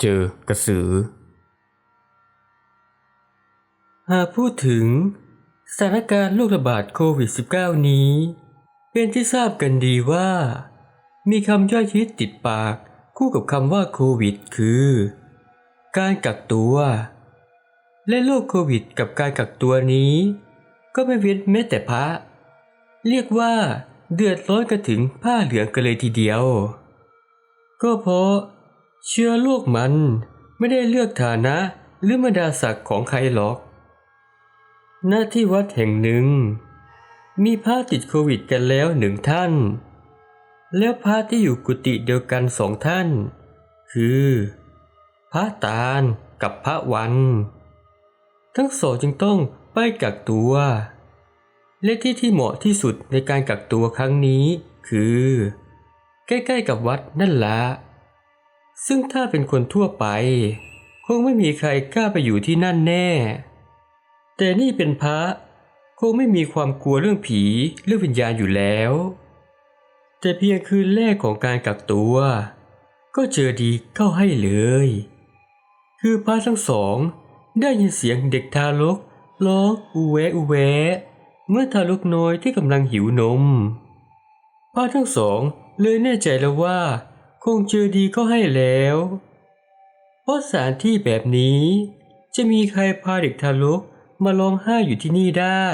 เจอกระสือ หากพูดถึงสถานการณ์โรคระบาดโควิด -19 นี้ เป็นที่ทราบกันดีว่า มีคำย่อยฮิตติดปากคู่กับคำว่าโควิด คือ การกักตัว และโรคโควิด กับการกักตัวนี้ ก็ไม่เว้นแม้แต่พระ เรียกว่าเดือดร้อนกันถึงผ้าเหลืองกันเลยทีเดียว ก็เพราะ เชื้อโรคมันไม่ได้เลือกฐานะหรือบรรดาศักดิ์ของใครหรอก หน้าที่วัดแห่งหนึ่ง มีพระติดโควิดกันแล้วหนึ่งท่าน แล้วพระที่อยู่กุฏิเดียวกันสองท่าน คือ พระตาลกับพระวัน ทั้งสองจึงต้องไปกักตัว และที่ที่เหมาะที่สุดในการกักตัวครั้งนี้ คือ ใกล้ๆกับวัดนั่นละ ซึ่งถ้าเป็นคนทั่วไป คงไม่มีใครกล้าไปอยู่ที่นั่นแน่ แต่นี่เป็นพระคงไม่มีความกลัวเรื่องผีเรื่องวิญญาณอยู่แล้ว แต่เพียงคืนแรกของการกักตัว ก็เจอดีเข้าให้เลย คือพระทั้งสองได้ยินเสียงเด็กทารกร้องอูแวอูแวเมื่อทารกน้อยที่กำลังหิวนมพระทั้งสองเลยแน่ใจแล้วว่า คงเจอดีก็ให้แล้ว เพราะสถานที่แบบนี้ จะมีใครพาเด็กทารกมาร้องไห้อยู่ที่นี่ได้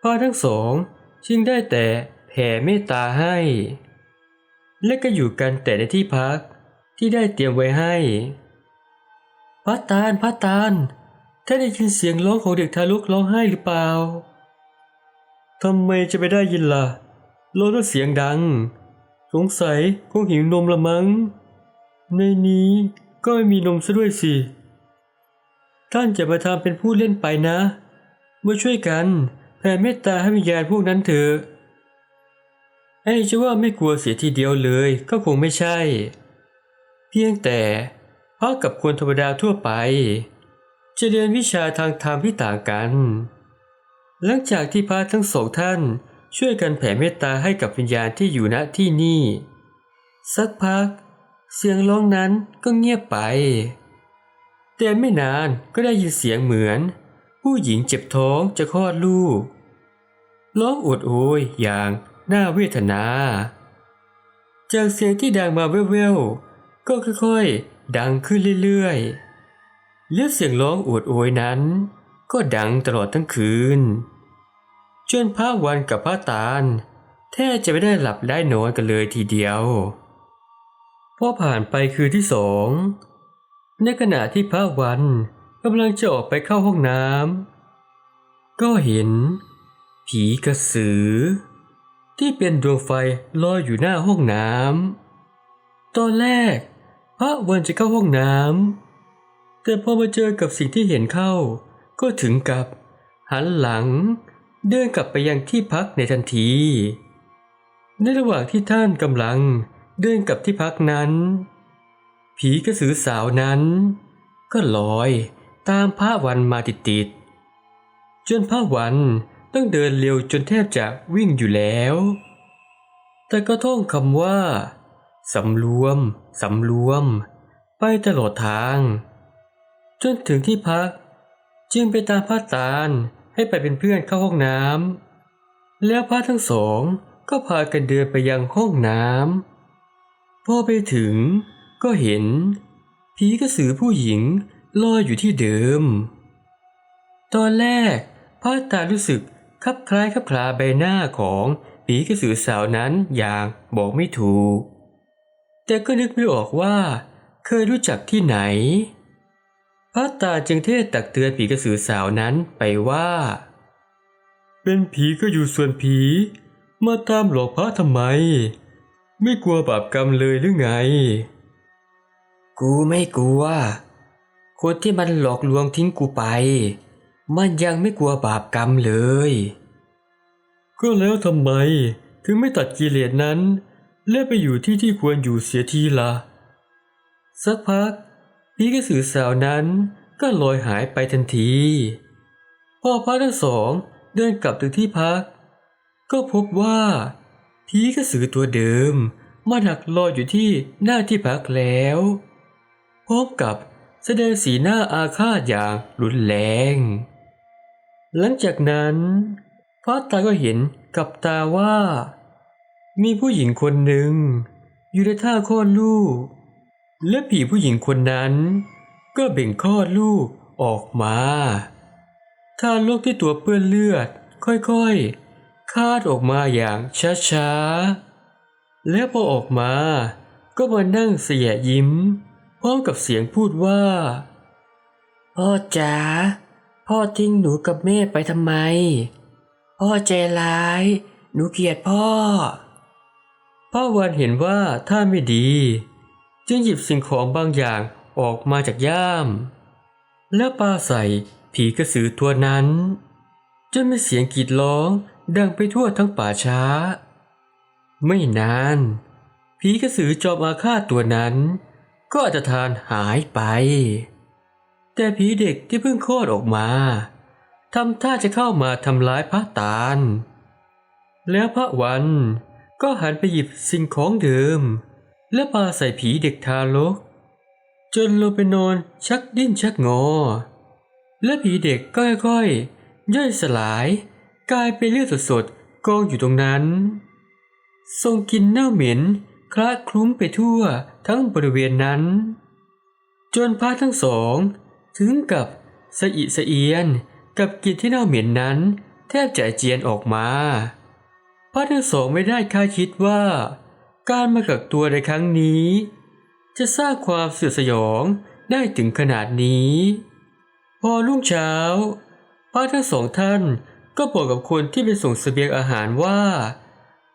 พระทั้งสองจึงได้แต่แผ่เมตตาให้ และก็อยู่กันแต่ในที่พักที่ได้เตรียมไว้ให้พระตาลพระตาลท่านได้ยินเสียงร้องของเด็กทารกร้องไห้หรือเปล่าทำไมจะไปได้ยินล่ะร้องด้วยเสียงดัง สงสัยคงหิวนมละมั้ง ในนี้ก็ไม่มีนมซะด้วยสิ ท่านจะมาทำเป็นผู้เล่นไปนะ เมาช่วยกันแผ่เมตตาให้วิญญาณพวกนั้นเถอะไอ้จะว่าไม่กลัวเสียทีเดียวเลยก็คงไม่ใช่ เพียงแต่เพราะกับคนธรรมดาทั่วไป จะเรียนวิชาทางธรรมที่ต่างกัน หลังจากที่พระทั้งสองท่าน ช่วยกันแผ่เมตตาให้กับวิญญาณที่อยู่ณที่นี่ สักพัก เสียงร้องนั้นก็เงียบไป แต่ไม่นานก็ได้ยินเสียงเหมือน ผู้หญิงเจ็บท้องจะคลอดลูก ร้องอวดโอยอย่างน่าเวทนา จากเสียงที่ดังมาแว่วๆก็ค่อยๆ ดังขึ้นเรื่อยๆและเสียงร้องอวดโอยนั้น ก็ดังตลอดทั้งคืน จนพระวันกับพระตาลแทบจะไม่ได้หลับได้นอนกันเลยทีเดียวพอผ่านไปคืนที่สองในขณะที่พระวันกำลังจะออกไปเข้าห้องน้ำก็เห็น ผีกระสือ ที่เป็นดวงไฟลอยอยู่หน้าห้องน้ำตอนแรก พระวันจะเข้าห้องน้ำแต่พอมาเจอกับสิ่งที่เห็นเข้า ก็ถึงกับ หันหลัง เดินกลับไปยังที่พักในทันที ในระหว่างที่ท่านกำลังเดินกลับที่พักนั้น ผีกระสือสาวนั้น ก็ลอยตามพระวันมาติดๆจนพระวันต้องเดินเร็วจนแทบจะวิ่งอยู่แล้ว แต่ก็ท่องคำว่าสำรวม สำรวม ไปตลอดทาง จนถึงที่พัก จึงไปตามพระตาล ให้ไปเป็นเพื่อนเข้าห้องน้ำแล้วพระทั้งสองก็พากันเดินไปยังห้องน้ำพอไปถึงก็เห็นผีกระสือผู้หญิงลอยอยู่ที่เดิม ตอนแรกพระตารู้สึกคลับคล้ายคลับคลาใบหน้าของผีกระสือสาวนั้นอย่างบอกไม่ถูก แต่ก็นึกไม่ออกว่าเคยรู้จักที่ไหน พระตาจึงเทศตักเตือนผีกระสือสาวนั้นไปว่า เป็นผีก็อยู่ส่วนผี มาตามหลอกพระทำไม ไม่กลัวบาปกรรมเลยหรือไง กูไม่กลัว คนที่มันหลอกลวงทิ้งกูไป มันยังไม่กลัวบาปกรรมเลย ก็แล้วทำไม ถึงไม่ตัดกิเลสนั้น และไปอยู่ที่ที่ควรอยู่เสียทีละสักพัก ผีกระสือสาวนั้นก็ลอยหายไปทันที พอพระทั้งสองเดินกลับถึงที่พัก ก็พบว่าผีกระสือตัวเดิมมาดักรอยอยู่ที่หน้าที่พักแล้วพร้อมกับแสดงสีหน้าอาฆาตอย่างรุนแรง หลังจากนั้นพระตาก็เห็นกับตาว่า มีผู้หญิงคนหนึ่งอยู่ในท่าคลอดลูก และผีผู้หญิงคนนั้น ก็เบ่งคลอดลูกออกมาทารกที่ตัวเปื้อนเลือด ค่อยๆ คาดออกมาอย่างช้าๆ และพอออกมา ก็มานั่งเสียยิ้ม พร้อมกับเสียงพูดว่า พ่อจ๋าพ่อทิ้งหนูกับแม่ไปทำไม พ่อใจร้าย หนูเกลียดพ่อ พ่อวันเห็นว่าท่าไม่ดี จึงหยิบสิ่งของบางอย่างออกมาจากย่าม แล้วปาใส่ผีกระสือตัวนั้น จนมีเสียงกรีดร้องดังไปทั่วทั้งป่าช้า ไม่นานผีกระสือจอมอาฆาตตัวนั้น ก็อาจจะทานหายไป แต่ผีเด็กที่เพิ่งคลอดออกมาทำท่าจะเข้ามาทำร้ายพระตาล แล้วพระวันก็หันไปหยิบสิ่งของเดิม และปาใส่ผีเด็กทารก จนลงไปนอนชักดิ้นชักงอ และผีเด็กก็ค่อยๆ ย่อยสลาย กลายเป็นเลือดสดๆกองอยู่ตรงนั้น ทรงกินเน่าเหม็นคละคลุ้มไปทั่วทั้งบริเวณนั้น จนพระทั้งสอง ถึงกับสะอิสะเอียนกับกลิ่นที่เน่าเหม็นนั้น แทบจะเจียนออกมาพระทั้งสองไม่ได้คาดคิดว่า การมากักตัวในครั้งนี้ จะสร้างความเสียสยองได้ถึงขนาดนี้ พอรุ่งเช้า พระทั้งสองท่านก็บอกกับคนที่ไปส่งเสบียงอาหารว่า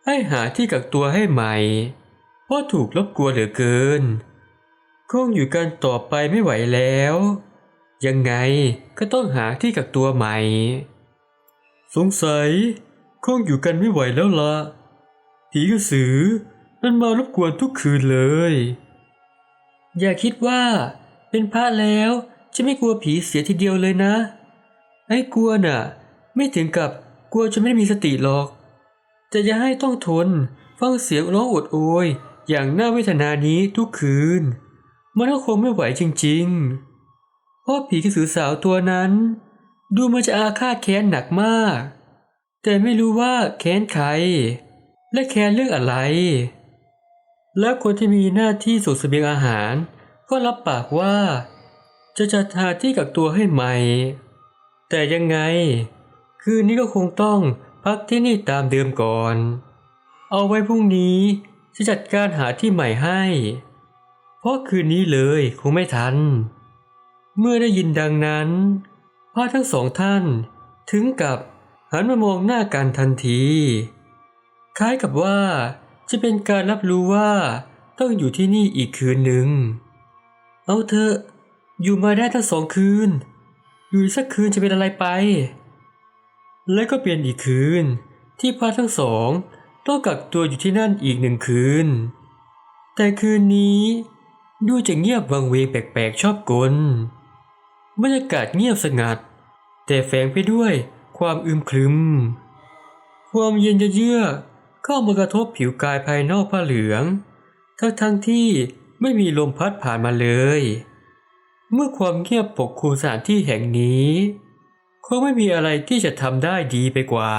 ให้หาที่กักตัวให้ใหม่ เพราะถูกรบกวนเหลือเกิน คงอยู่กันต่อไปไม่ไหวแล้ว ยังไงก็ต้องหาที่กักตัวใหม่ สงสัย คงอยู่กันไม่ไหวแล้วละผีกระสือ มันมารบกวนทุกคืนเลย อย่าคิดว่า เป็นพระแล้วจะไม่กลัวผีเสียทีเดียวเลยนะ ไอ้กลัวน่ะ ไม่ถึงกับกลัวจะไม่มีสติหรอกแต่อย่าให้ต้องทน ฟังเสียงร้องอดโอยอย่างน่าเวทนานี้ทุกคืน มันก็คงไม่ไหวจริงๆ เพราะผีกระสือสาวตัวนั้น ดูมันจะอาฆาตแค้นหนักมาก แต่ไม่รู้ว่าแค้นใคร และแค้นเรื่องอะไร และคนที่มีหน้าที่ส่งเสบียงอาหาร ก็รับปากว่า จะจัดหาที่กักตัวให้ใหม่ แต่ยังไง คืนนี้ก็คงต้องพักที่นี่ตามเดิมก่อน เอาไว้พรุ่งนี้จะจัดการหาที่ใหม่ให้ เพราะคืนนี้เลยคงไม่ทัน เมื่อได้ยินดังนั้นพระทั้งสองท่านถึงกับหันมามองหน้ากันทันที คล้ายกับว่า จะเป็นการรับรู้ว่าต้องอยู่ที่นี่อีกคืนหนึ่ง เอาเถอะ อยู่มาได้ทั้งสองคืน อยู่สักคืนจะเป็นอะไรไป และก็เป็นอีกคืน ที่พระทั้งสองต้องกักตัวอยู่ที่นั่นอีกหนึ่งคืน แต่คืนนี้ดูจะเงียบวังเวงแปลกๆชอบกลบรรยากาศเงียบสงัด แต่แฝงไปด้วยความอึมครึม ความเย็นเยือก เข้ามากระทบผิวกายภายนอกผ้าเหลือง ทั้งทั้งๆที่ไม่มีลมพัดผ่านมาเลย เมื่อความเงียบปกคลุมสถานที่แห่งนี้คงไม่มีอะไรที่จะทำได้ดีไปกว่า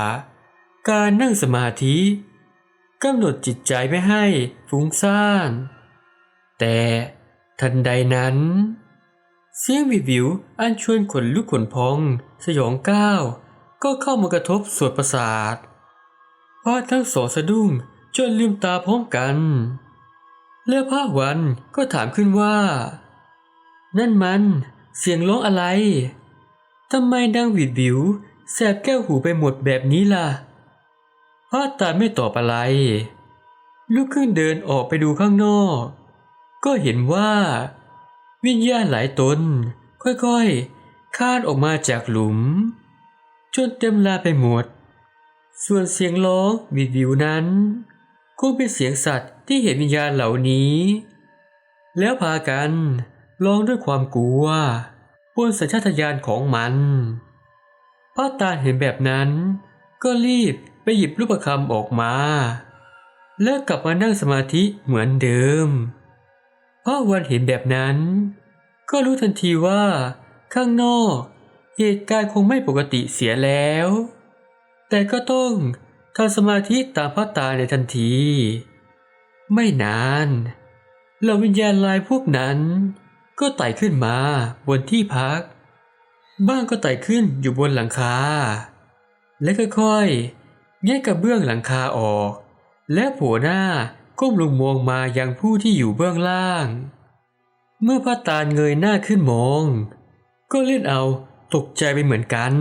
การนั่งสมาธิกำหนดจิตใจไม่ให้ฟุ้งซ่าน แต่ทันใดนั้น เสียงวิววิวอันชวนขนลุกขนพอง สยองก้าวก็เข้ามากระทบส่วนประสาท พระทั้งสองสะดุ้งจนลืมตาพร้อมกัน แล้วพระวันก็ถามขึ้นว่า นั่นมันเสียงร้องอะไรทำไมดังหวิดวิวแสบแก้วหูไปหมดแบบนี้ล่ะพระตาไม่ตอบอะไร ลุกขึ้นเดินออกไปดูข้างนอก ก็เห็นว่า วิญญาณหลายตน ค่อยๆคลานออกมาจากหลุม จนเต็มลาไปหมด ส่วนเสียงร้องวิดวิวนั้น คงเป็นเสียงสัตว์ที่เห็นวิญญาณเหล่านี้ แล้วพากันร้องด้วยความกลัวบนสัญชาตญาณของมันพ่อตาเห็นแบบนั้น ก็รีบไปหยิบรูปคำออกมา แล้วกลับมานั่งสมาธิเหมือนเดิมพระวันเห็นแบบนั้น ก็รู้ทันทีว่า ข้างนอก เหตุการณ์คงไม่ปกติเสียแล้ว แต่ก็ต้องทำสมาธิตามพระตาในทันที ไม่นานเหล่าวิญญาณลายพวกนั้น ก็ไต่ขึ้นมาบนที่พัก บ้างก็ไต่ขึ้นอยู่บนหลังคา และค่อยๆ แงะกระเบื้องหลังคาออก และโผล่หน้าก้มลงมองมายังผู้ที่อยู่เบื้องล่าง เมื่อพระตาลเงยหน้าขึ้นมอง ก็เล่นเอาตกใจไปเหมือนกัน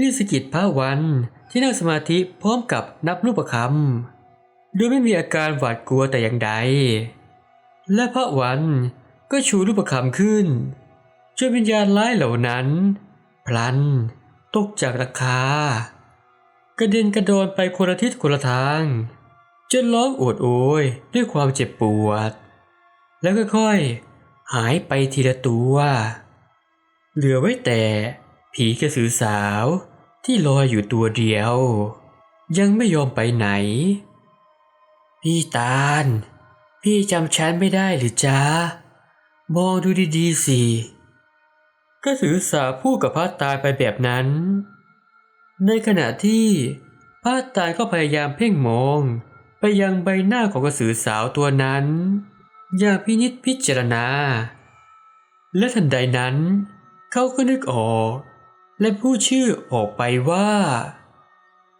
รีสกิดพระวันที่นั่งสมาธิพร้อมกับนับรูปคำโดยไม่มีอาการหวาดกลัวแต่อย่างใด และพระวันก็ชูรูปคำขึ้นจนวิญญาณร้ายเหล่านั้น พลัน ตกจากราคากระเด็นกระโดนไปคนละทิศคนละทาง จนร้องโอดโอยด้วยความเจ็บปวด แล้วค่อยๆหายไปทีละตัว เหลือไว้แต่ ผีกระสือสาวที่ลอยอยู่ตัวเดียว ยังไม่ยอมไปไหน พี่ตาล พี่จำฉันไม่ได้หรือจ๊ะ มองดูดีๆสิกระสือสาวพูดกับพระตาลไปแบบนั้น ในขณะที่พระตาลก็พยายามเพ่งมองไปยังใบหน้าของกระสือสาวตัวนั้น อย่าพินิจพิจารณา และทันใดนั้น เขาก็นึกออก และพูดชื่อออกไปว่า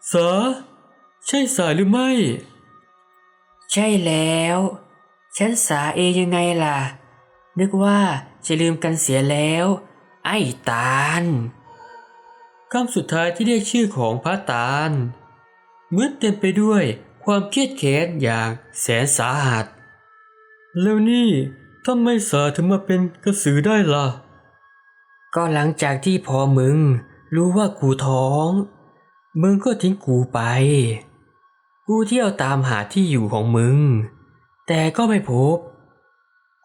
เสอใช่สายหรือไม่ ใช่แล้ว ฉันสาเองยังไงล่ะ นึกว่าจะลืมกันเสียแล้ว ไอ้ตาลคำสุดท้ายที่เรียกชื่อของพระตาลเหมือนเต็มไปด้วยความเครียดแค้นอย่างแสนสาหัส แล้วนี่ทำไมสาถึงมาเป็นกระสือได้ล่ะ ก็หลังจากที่พอมึง รู้ว่ากูท้อง มึงก็ทิ้งกูไป กูเที่ยวตามหาที่อยู่ของมึง แต่ก็ไม่พบ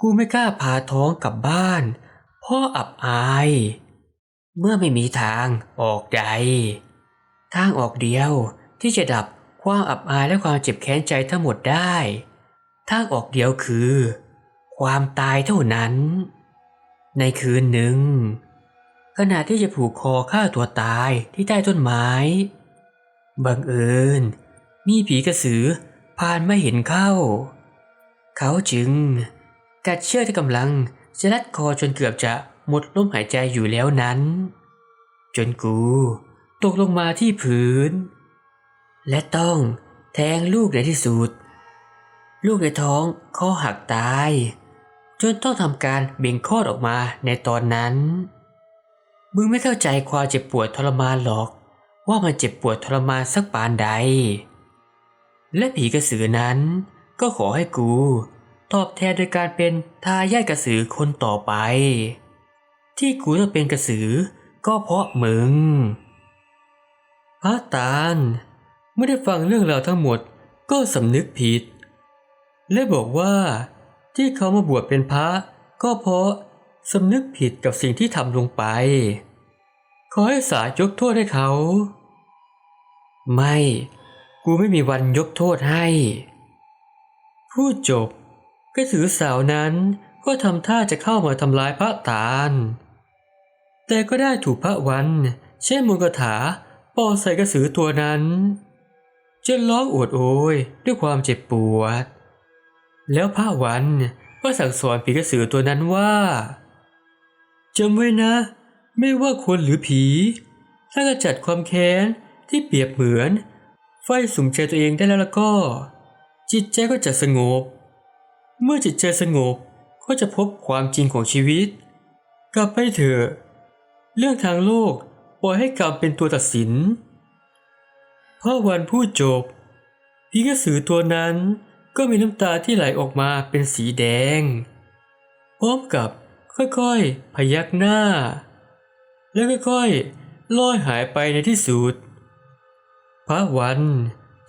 กูไม่กล้าพาท้องกลับบ้าน เพราะอับอาย เมื่อไม่มีทางออกใด ทางออกเดียวที่จะดับความอับอายและความเจ็บแค้นใจทั้งหมดได้ ทางออกเดียวคือ ความตายเท่านั้น ในคืนหนึ่ง ขณะที่จะผูกคอฆ่าตัวตายที่ใต้ต้นไม้ บังเอิญ มีผีกระสือผ่านมาเห็นเข้า เขาจึง กัดเชือกที่กำลังจะรัดคอจนเกือบจะหมดลมหายใจอยู่แล้วนั้น จนกู ตกลงมาที่พื้น และต้องแทงลูกในที่สุด ลูกในท้องคอหักตาย จนต้องทำการเบ่งคลอดออกมาในตอนนั้น มึงไม่เข้าใจความเจ็บปวดทรมานหรอก ว่ามันเจ็บปวดทรมานสักปานใด และผีกระสือนั้น ก็ขอให้กู ตอบแทนโดยการเป็นทายาทกระสือคนต่อไป ที่กูต้องเป็นกระสือ ก็เพราะมึงพระตาลเมื่อได้ฟังเรื่องราวทั้งหมดก็สำนึกผิด และบอกว่าที่เขามาบวชเป็นพระก็เพราะ สำนึกผิดกับสิ่งที่ทำลงไป ขอให้สายกโทษให้เขา ไม่ กูไม่มีวันยกโทษให้พูดจบกระสือสาวนั้นก็ทำท่าจะเข้ามาทำร้ายพระตาล แต่ก็ได้ถูกพระวันใช้มนต์คาถาป่าใส่กระสือตัวนั้นจนร้องโอดโอยด้วยความเจ็บปวด แล้วพระวันก็สั่งสอนผีกระสือตัวนั้นว่า จำไว้นะ ไม่ว่าคนหรือผี ถ้ากระจัดความแค้นที่เปรียบเหมือนไฟสุมใจตัวเองได้แล้วแล้วก็ จิตใจก็จะสงบ เมื่อจิตใจสงบก็จะพบความจริงของชีวิต กลับไปเถอะเรื่องทางโลกปล่อยให้กรรมเป็นตัวตัดสินพอวันพูดจบผีกระสือตัวนั้นก็มีน้ำตาที่ไหลออกมาเป็นสีแดง พร้อมกับ ค่อยๆ พยักหน้า แล้วค่อยๆลอยหายไปในที่สุด พระวัน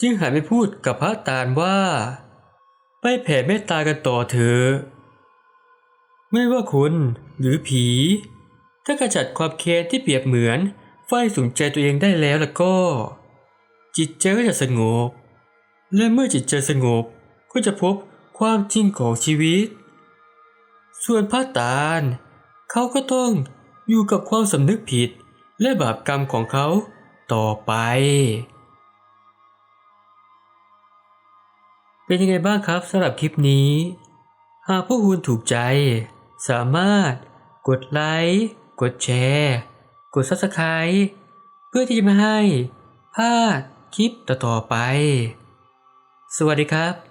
จึงหันไปพูดกับพระตาลว่า ไปแผ่เมตตากันต่อเถอะไม่ว่าคุณหรือผี ถ้ากระจัดความแค้นที่เปรียบเหมือนไฟสุมใจตัวเองได้แล้วแล้วก็ จิตใจก็จะสงบ และเมื่อจิตใจสงบก็จะพบความจริงของชีวิต ส่วนพระตาล เขาก็ต้องอยู่กับความสำนึกผิด และบาปกรรมของเขาต่อไป เป็นยังไงบ้างครับสำหรับคลิปนี้ หากพวกคุณถูกใจ สามารถกดไลค์กดแชร์ กด Subscribe เพื่อที่จะไม่ให้พลาดคลิปต่อๆไป สวัสดีครับ